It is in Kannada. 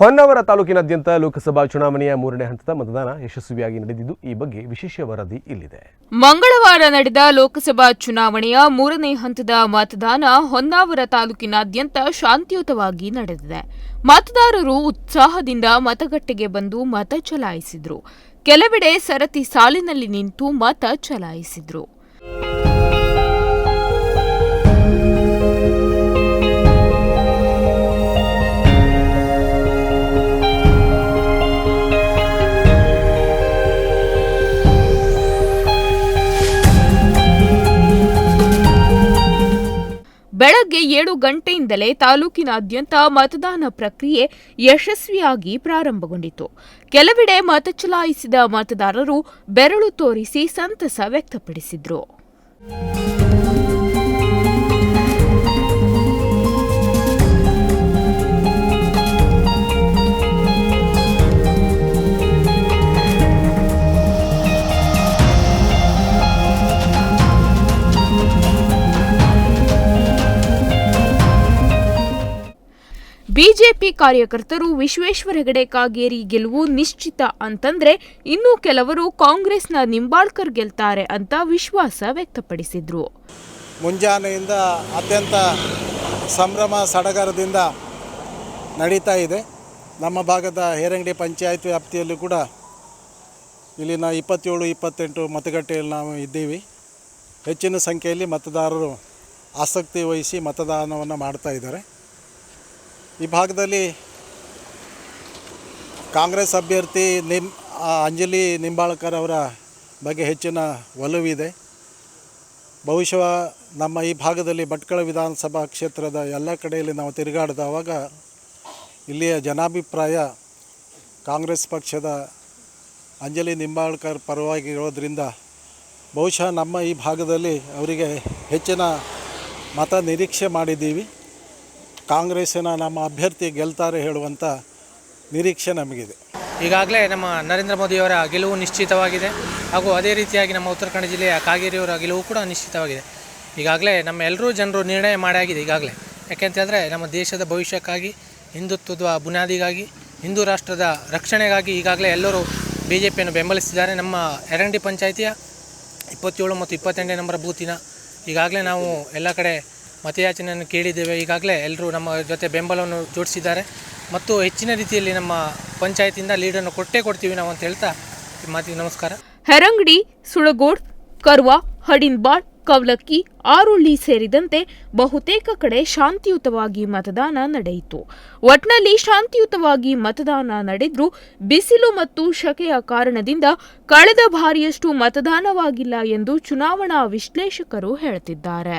ಹೊನ್ನಾವರ ತಾಲೂಕಿನಾದ್ಯಂತ ಲೋಕಸಭಾ ಚುನಾವಣೆಯ ಮೂರನೇ ಹಂತದ ಮತದಾನ ಯಶಸ್ವಿಯಾಗಿ ನಡೆದಿದ್ದು, ಈ ಬಗ್ಗೆ ವಿಶೇಷ ವರದಿ ಇಲ್ಲಿದೆ. ಮಂಗಳವಾರ ನಡೆದ ಲೋಕಸಭಾ ಚುನಾವಣೆಯ ಮೂರನೇ ಹಂತದ ಮತದಾನ ಹೊನ್ನಾವರ ತಾಲೂಕಿನಾದ್ಯಂತ ಶಾಂತಿಯುತವಾಗಿ ನಡೆದಿದೆ. ಮತದಾರರು ಉತ್ಸಾಹದಿಂದ ಮತಗಟ್ಟೆಗೆ ಬಂದು ಮತ ಚಲಾಯಿಸಿದ್ರು. ಕೆಲವೆಡೆ ಸರತಿ ಸಾಲಿನಲ್ಲಿ ನಿಂತು ಮತ ಚಲಾಯಿಸಿದ್ರು. ಬೆಳಗ್ಗೆ ಏಳು ಗಂಟೆಯಿಂದಲೇ ತಾಲೂಕಿನಾದ್ಯಂತ ಮತದಾನ ಪ್ರಕ್ರಿಯೆ ಯಶಸ್ವಿಯಾಗಿ ಪ್ರಾರಂಭಗೊಂಡಿತು. ಕೆಲವೆಡೆ ಮತ ಚಲಾಯಿಸಿದ ಮತದಾರರು ಬೆರಳು ತೋರಿಸಿ ಸಂತಸ ವ್ಯಕ್ತಪಡಿಸಿದ್ರು. ಬಿಜೆಪಿ ಕಾರ್ಯಕರ್ತರು ವಿಶ್ವೇಶ್ವರ ಹೆಗಡೆ ಕಾಗೇರಿ ಗೆಲುವು ನಿಶ್ಚಿತ ಅಂತಂದ್ರೆ ಇನ್ನು ಕೆಲವರು ಕಾಂಗ್ರೆಸ್ನ ನಿಂಬಾಳ್ಕರ್ ಗೆಲ್ತಾರೆ ಅಂತ ವಿಶ್ವಾಸ ವ್ಯಕ್ತಪಡಿಸಿದ್ರು. ಮುಂಜಾನೆಯಿಂದ ಅತ್ಯಂತ ಸಂಭ್ರಮ ಸಡಗರದಿಂದ ನಡೀತಾ ಇದೆ. ನಮ್ಮ ಭಾಗದ ಹೇರಂಗಡಿ ಪಂಚಾಯತ್ ವ್ಯಾಪ್ತಿಯಲ್ಲೂ ಕೂಡ ಇಲ್ಲಿನ ಇಪ್ಪತ್ತೇಳು, ಇಪ್ಪತ್ತೆಂಟು ಮತಗಟ್ಟೆಯಲ್ಲಿ ನಾವು ಇದ್ದೀವಿ. ಹೆಚ್ಚಿನ ಸಂಖ್ಯೆಯಲ್ಲಿ ಮತದಾರರು ಆಸಕ್ತಿ ವಹಿಸಿ ಮತದಾನವನ್ನು ಮಾಡ್ತಾ ಇದ್ದಾರೆ. ಈ ಭಾಗದಲ್ಲಿ ಕಾಂಗ್ರೆಸ್ ಅಭ್ಯರ್ಥಿ ನಿಮ್ ಅಂಜಲಿ ನಿಂಬಾಳ್ಕರ್ ಅವರ ಬಗ್ಗೆ ಹೆಚ್ಚಿನ ಒಲವಿದೆ ಬಹುಶಃ ನಮ್ಮ ಈ ಭಾಗದಲ್ಲಿ ಭಟ್ಕಳ ವಿಧಾನಸಭಾ ಕ್ಷೇತ್ರದ ಎಲ್ಲ ಕಡೆಯಲ್ಲಿ ನಾವು ತಿರುಗಾಡಿದವಾಗ ಇಲ್ಲಿಯ ಜನಾಭಿಪ್ರಾಯ ಕಾಂಗ್ರೆಸ್ ಪಕ್ಷದ ಅಂಜಲಿ ನಿಂಬಾಳ್ಕರ್ ಪರವಾಗಿ ಇರೋದರಿಂದ ಬಹುಶಃ ನಮ್ಮ ಈ ಭಾಗದಲ್ಲಿ ಅವರಿಗೆ ಹೆಚ್ಚಿನ ಮತ ನಿರೀಕ್ಷೆ ಮಾಡಿದ್ದೀವಿ. ಕಾಂಗ್ರೆಸ್ಸಿನ ನಮ್ಮ ಅಭ್ಯರ್ಥಿ ಗೆಲ್ತಾರೆ ಹೇಳುವಂಥ ನಿರೀಕ್ಷೆ ನಮಗಿದೆ. ಈಗಾಗಲೇ ನಮ್ಮ ನರೇಂದ್ರ ಮೋದಿಯವರ ಗೆಲುವು ನಿಶ್ಚಿತವಾಗಿದೆ ಹಾಗೂ ಅದೇ ರೀತಿಯಾಗಿ ನಮ್ಮ ಉತ್ತರ ಕನ್ನಡ ಜಿಲ್ಲೆಯ ಕಾಗೇರಿಯವರ ಗೆಲುವು ಕೂಡ ನಿಶ್ಚಿತವಾಗಿದೆ. ಈಗಾಗಲೇ ನಮ್ಮ ಎಲ್ಲರೂ ಜನರು ನಿರ್ಣಯ ಮಾಡಾಗಿದೆ ಈಗಾಗಲೇ. ಯಾಕೆಂತ ಹೇಳಿದ್ರೆ ನಮ್ಮ ದೇಶದ ಭವಿಷ್ಯಕ್ಕಾಗಿ, ಹಿಂದುತ್ವದ ಬುನಾದಿಗಾಗಿ, ಹಿಂದೂ ರಾಷ್ಟ್ರದ ರಕ್ಷಣೆಗಾಗಿ ಈಗಾಗಲೇ ಎಲ್ಲರೂ ಬಿ ಜೆ ಪಿಯನ್ನು ಬೆಂಬಲಿಸಿದ್ದಾರೆ. ನಮ್ಮ ಎರಂಡಿ ಪಂಚಾಯಿತಿಯ ಇಪ್ಪತ್ತೇಳು ಮತ್ತು ಇಪ್ಪತ್ತೆಂಟನೇ ನಂಬರ್ ಬೂತಿನ ಈಗಾಗಲೇ ನಾವು ಎಲ್ಲ ಕಡೆ ಮತಯಾಚನೆಯನ್ನು ಕೇಳಿದ್ದೇವೆ. ಈಗಾಗಲೇ ಎಲ್ಲರೂ ನಮ್ಮ ಜೊತೆ ಬೆಂಬಲವನ್ನು ಜೋಡಿಸಿದ್ದಾರೆ. ಮತ್ತು ಹೆಚ್ಚಿನ ರೀತಿಯಲ್ಲಿ ನಮ್ಮ ಪಂಚಾಯತಿಯಿಂದ ಲೀಡನ್ನು ಕೊಟ್ಟೇ ಕೊಡ್ತೀವಿ ನಾವು ಅಂತ ಹೇಳ್ತಾ ಮಾತಿಗೆ ನಮಸ್ಕಾರ. ಹೆರಂಗಡಿ, ಸುಳಗೋಡ್, ಕರ್ವಾ ಹಡಿನ್ಬಾಳ್ ಕವಲಕ್ಕಿ, ಆರುಳ್ಳಿ ಸೇರಿದಂತೆ ಬಹುತೇಕ ಕಡೆ ಶಾಂತಿಯುತವಾಗಿ ಮತದಾನ ನಡೆಯಿತು. ಒಟ್ನಲ್ಲಿ ಶಾಂತಿಯುತವಾಗಿ ಮತದಾನ ನಡೆದರೂ ಬಿಸಿಲು ಮತ್ತು ಶಕೆಯ ಕಾರಣದಿಂದ ಕಳೆದ ಬಾರಿಯಷ್ಟು ಮತದಾನವಾಗಿಲ್ಲ ಎಂದು ಚುನಾವಣಾ ವಿಶ್ಲೇಷಕರು ಹೇಳ್ತಿದ್ದಾರೆ.